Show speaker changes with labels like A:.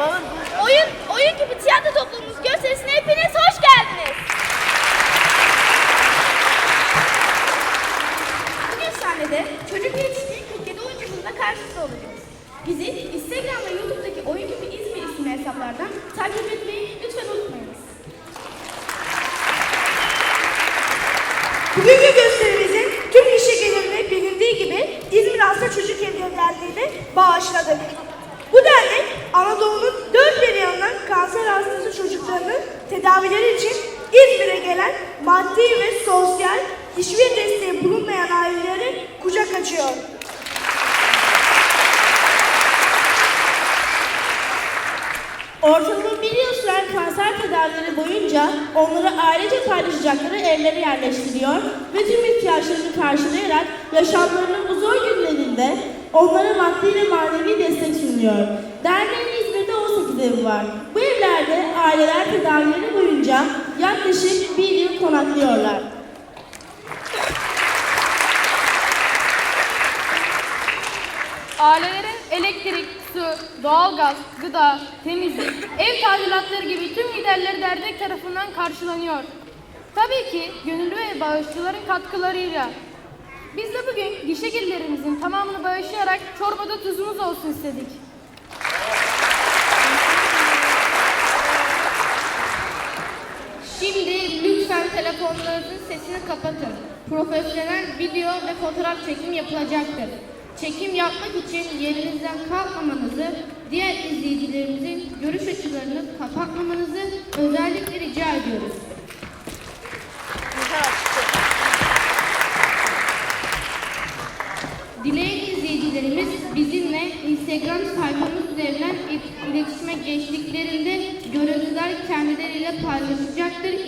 A: Oyun, oyun gibi tiyatro toplumumuz gösterisine hepiniz hoş geldiniz. Bugün sahnede çocuk yetişkin 47 oyuncumuzla karşınızda olacağız. Bizi Instagram ve YouTube'daki Oyun Gibi İzmir isimli hesaplardan takip etmeyi lütfen unutmayınız.
B: Bugünkü gösterimizin tüm işe gelirine bilindiği gibi İzmir Hasta Çocuk Evi Derneği'ne bağışladık. Bu dernek Anadolu'nun dört bir yanından kanser hastası çocuklarının tedavileri için İzmir'e gelen maddi ve sosyal hiçbir desteği bulunmayan aileleri kucak açıyor.
C: Ortalama bir yıl süren kanser tedavileri boyunca onları ailece paylaşacakları evlere yerleştiriyor ve tüm ihtiyaçlarını karşılayarak yaşamlarının bu zor günlerinde onlara maddi ve manevi destek sunuyor. Derneğin İzmir'de 18 evi var. Bu evlerde aileler tedavileri boyunca yaklaşık bir yıl konaklıyorlar.
D: Ailelerin elektrik, su, doğalgaz, gıda, temizlik, ev tadilatları gibi tüm giderleri dernek tarafından karşılanıyor. Tabii ki gönüllü ve bağışçıların katkılarıyla. Gişe tamamını bağışlayarak çorbada tuzumuz olsun istedik.
E: Şimdi lütfen telefonlarınızın sesini kapatın. Profesyonel video ve fotoğraf çekim yapılacaktır. Çekim yapmak için yerinizden kalkmamanızı, diğer izleyicilerimizin görüş açılarını kapatmamanızı özellikle rica ediyoruz. Dileyen izleyicilerimiz bizimle Instagram sayfamız üzerinden il- iletişime geçtiklerinde görüntüler kendileriyle paylaşacaktır.